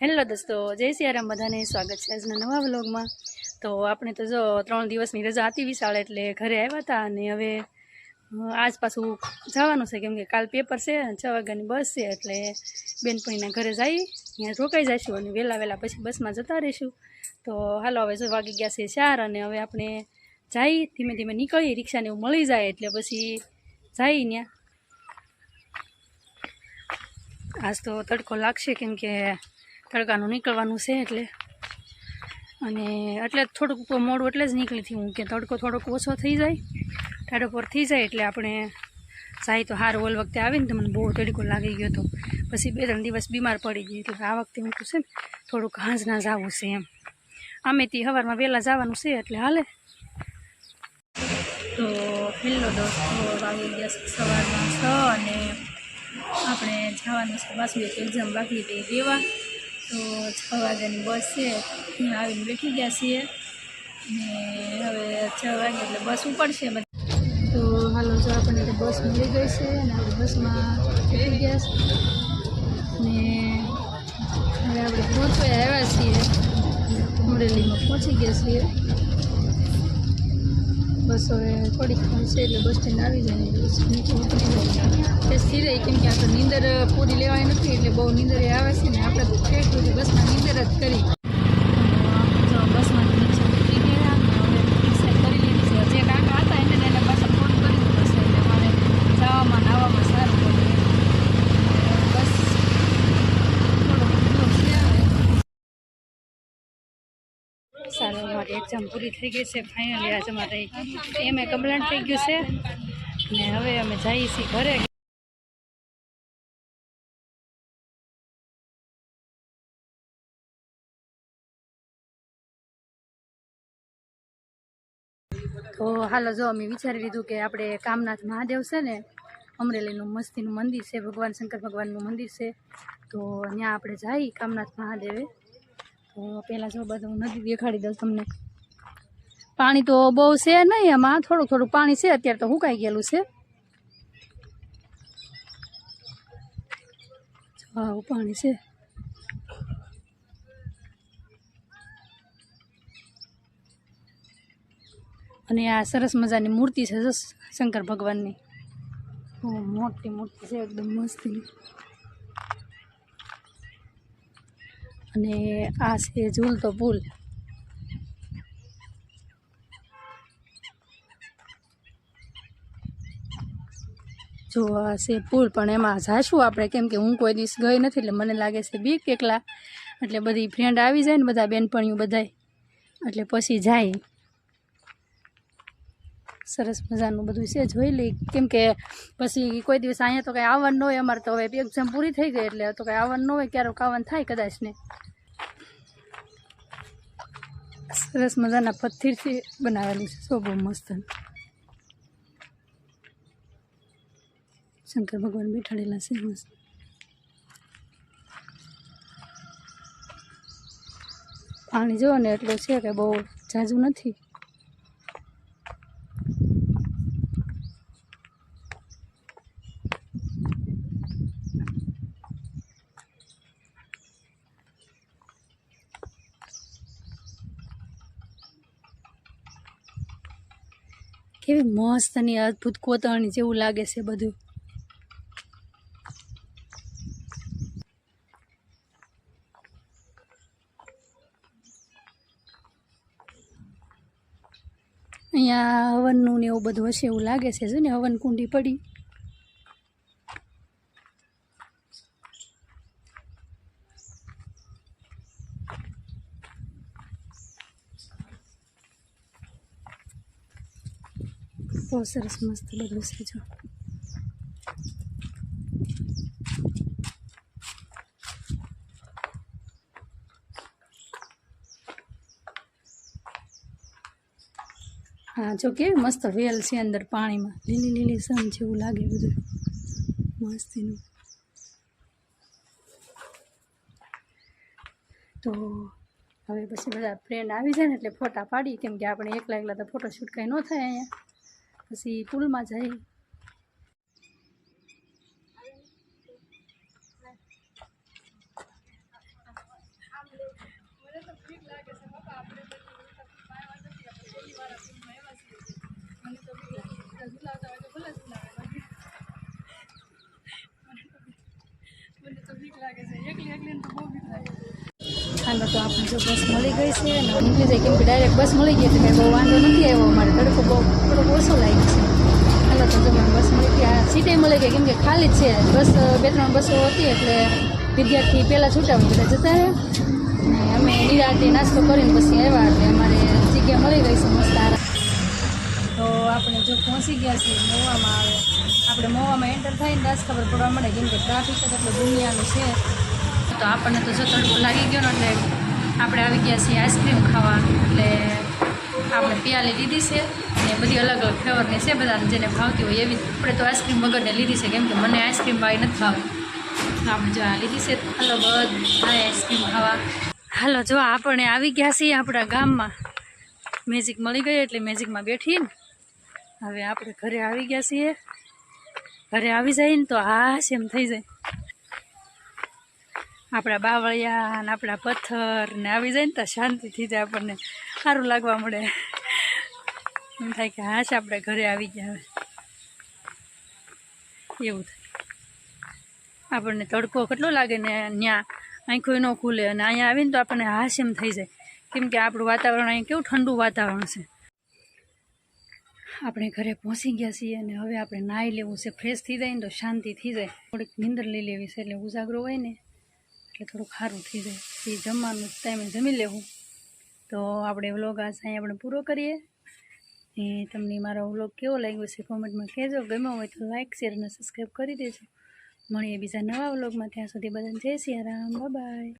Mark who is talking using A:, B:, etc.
A: Hello દોસ્તો, જય સિયારામ, બધાને સ્વાગત છે આજના નવા વ્લોગમાં. તો આપણે તો જો ત્રણ દિવસની રજા હતી વિશાળ એટલે ઘરે આવ્યા હતા અને હવે આજ પાછું જવાનું છે. કેમ કે કાલ પેપર છે છ વાગ્યાની બસ છે એટલે બેનપણીના ઘરે જઈ ત્યાં રોકાઈ જઈશું અને વહેલા વહેલા પછી બસમાં જતા રહીશું. તો હાલો, હવે જો વાગી ગયા છે ચાર અને હવે આપણે જઈ, ધીમે ધીમે નીકળીએ રિક્ષાને એવું મળી જાય એટલે પછી જઈ ત્યાં આજ તો તડકો લાગશે કેમ કે તડકાનું નીકળવાનું છે એટલે. અને એટલે થોડુંક મોડું એટલે જ નીકળી હતી હું કે તડકો થોડોક ઓછો થઈ જાય. ટાઢો પર થઈ જાય એટલે આપણે જાય તો હાર. ઓલ વખતે આવીને તો મને બહુ તડકો લાગી ગયો હતો પછી બે ત્રણ દિવસ બીમાર પડી ગઈ. એટલે આ વખતે હું છે ને થોડુંક હાંજના જવું છે એમ. અમે તે સવારમાં વહેલા જવાનું છે એટલે હાલે. તો હેલો દોસ્તો ગયા છે સવારમાં છ અને આપણે જવાનું છે બાસુ એક એક્ઝામ બાકી દઈ દેવા. તો છ વાગ્યાની બસ છે. અહીંયા આવીને બેઠી ગયા છીએ. ને હવે છ વાગે એટલે બસ ઉપડશે તો હાલો, જો આપણને તો બસ મળી ગઈ છે અને આપણે બસમાં બેઠી ગયા છે. ને હવે આપણે પહોંચવા આવ્યા છીએ. અમરેલીમાં પહોંચી ગયા છીએ. બસ થોડીક છે એટલે બસ સ્ટેન્ડ આવી જાય બસ નીચે ઉતરી જાય. તે રહી કેમ કે આ તો નીંદર પૂરી લેવાય નથી એટલે બહુ નીંદર આવે છે ને આપણે તો ઠેઠ બસમાં નીંદર જ કરી જો બસમાં નીચે ઉતરી ગયા અને હવે રિક્ષા કરી લીધી છે જે કાકા હતા એને એને પાછા ફોન કરી દીધો છે એટલે મારે જવામાં ને આવવામાં સારું પડે બસ થોડો ઉધો છે હવે સારું મારી એક્ઝામ પૂરી થઈ ગઈ છે ફાઇનલી આજે મારે એમ એ કમ્પ્લેન્ટ થઈ ગયું છે. ને હવે અમે જઈએ છીએ ઘરે. તો હાલો, જો અમે વિચારી લીધું કે આપણે કામનાથ મહાદેવ છે ને, અમરેલીનું મસ્તીનું મંદિર છે, ભગવાન શંકર ભગવાનનું મંદિર છે. તો ત્યાં આપણે જઈ કામનાથ મહાદેવે તો પહેલાં જો બધું નદી દેખાડી દઉં તમને. પાણી તો બહુ છે નહીં એમાં થોડુંક થોડુંક પાણી છે, અત્યારે તો સુકાઈ ગયેલું છે. હા પાણી છે. અને આ સરસ મજાની મૂર્તિ છે શંકર ભગવાનની. મોટી મૂર્તિ છે, એકદમ મસ્તીની. અને આ છે ઝૂલતો પુલ જો આ છે પુલ પણ એમાં જાશું આપણે. કેમ કે હું કોઈ દિવસ ગઈ નથી, એટલે મને લાગે છે બીક એકલા. એટલે બધી ફ્રેન્ડ આવી જાય ને બધા બેનપણીઓ બધાય. એટલે પછી જાય. સરસ મજાનું બધું છે, જોઈ લઈ. કેમ કે પછી કોઈ દિવસ અહીંયા તો કંઈ આવવાનું ન હોય, અમારે તો હવે એક્ઝામ પૂરી થઈ ગઈ એટલે તો કંઈ આવવાનું ન હોય, ક્યારેક આવવાનું થાય કદાચ ને. સરસ મજાના પથ્થરથી બનાવેલું છે સો બહુ મસ્ત. શંકર ભગવાન બેઠાડેલા છે, મસ્ત. પાણી જોવો ને, એટલું છે કે બહુ ઝાઝું નથી. કેવી મસ્ત અને અદ્ભુત કોતરણી જેવું લાગે છે બધું. અહીંયા હવનનું ને એવું બધું હશે એવું લાગે છે ને હવન કુંડી પડી. બહુ સરસ મસ્ત બધું છે હા, જો કેવી મસ્ત વેલ છે અંદર પાણીમાં. લીલી લીલી સન જેવું લાગે બધું. મસ્તીનું. તો હવે પછી બધા ફ્રેન્ડ આવી જાય ને એટલે ફોટા પાડી, કેમ કે આપણે એકલા એકલા તો ફોટો શૂટ કંઈ ન થાય અહીંયા. પછી પુલમાં છે. એકલી એકલીને તો બહુ હાલો તો આપણે જો બસ મળી ગઈ છે અને નીકળી જાય કેમ કે ડાયરેક્ટ બસ મળી ગઈ એટલે બહુ વાંધો નથી આવ્યો, અમારે તડકો બહુ, થોડોક ઓછો લાગે છે. હાલો, તો મને બસ મળી ગઈ. આ સીટે મળી ગઈ, કેમ કે ખાલી છે. બસ, બે, ત્રણ બસો હતી એટલે વિદ્યાર્થી પહેલાં છૂટા બધા જતા રહે અને અમે નિરાતે નાસ્તો કરીને પછી આવ્યા એટલે અમારે જગ્યા મળી ગઈ છે મસ્ત આરામ. તો આપણે જો પહોંચી ગયા છીએ મોવામાં આવે આપણે મોવામાં એન્ટર થઈને રાસ ખબર પડવા મળે કેમ કે ટ્રાફિક એટલું દુનિયાનું છે. તો આપણને તો જો તડકો લાગી ગયો ને એટલે આપણે આવી ગયા છીએ આઈસ્ક્રીમ ખાવા. એટલે આપણે પિયાલી લીધી છે અને બધી અલગ અલગ ફ્લેવરની છે બધાને જેને ભાવતી હોય એવી. આપણે તો આઈસ્ક્રીમ વગરને લીધી છે, કેમ કે મને આઈસ્ક્રીમ વાળી નથી ભાવતી. આપણે જો લીધી છે હાલો બધા આઈસ્ક્રીમ ખાવા. હાલો, જો આપણે આવી ગયા છીએ આપણા ગામમાં. મેજિક મળી ગઈ એટલે મેજિકમાં બેઠીને હવે આપણે ઘરે આવી ગયા છીએ. ઘરે આવી જાય ને તો હાશ એમ થઈ જાય. આપણા બાવળિયા ને આપણા પથ્થર ને આવી જાય ને તો શાંતિ થઈ જાય આપણને સારું લાગવા મળે. એમ થાય કે હાશ આપણે ઘરે આવી ગયા હવે. એવું થાય. આપણને તડકો કેટલો લાગે ને ત્યાં આંખો ન ખુલે અને અહીંયા આવીને તો આપણને હાશ એમ થઈ જાય. કેમ કે આપણું વાતાવરણ અહીંયા કેવું ઠંડુ વાતાવરણ છે. આપણે ઘરે પહોંચી ગયા છીએ અને હવે આપણે નાહી લેવું છે. ફ્રેશ થઈ જાય ને તો શાંતિ થઈ જાય. થોડીક નીંદર લઈ લેવી છે એટલે ઉજાગરો હોય ને એટલે થોડુંક સારું થઈ જાય. એ જમવાનું ટાઈમે જમી લેવું. તો આપણે વ્લોગ આ સાંઈ આપણે પૂરો કરીએ. એ તમને મારો વ્લોગ કેવો લાગ્યો છે કોમેન્ટમાં કહેજો. ગમ્યો હોય તો લાઇક શેર અને સબસ્ક્રાઈબ કરી દેજો. મળીએ બીજા નવા વ્લોગમાં ત્યાં સુધી બધાને જય સિયારામ બાય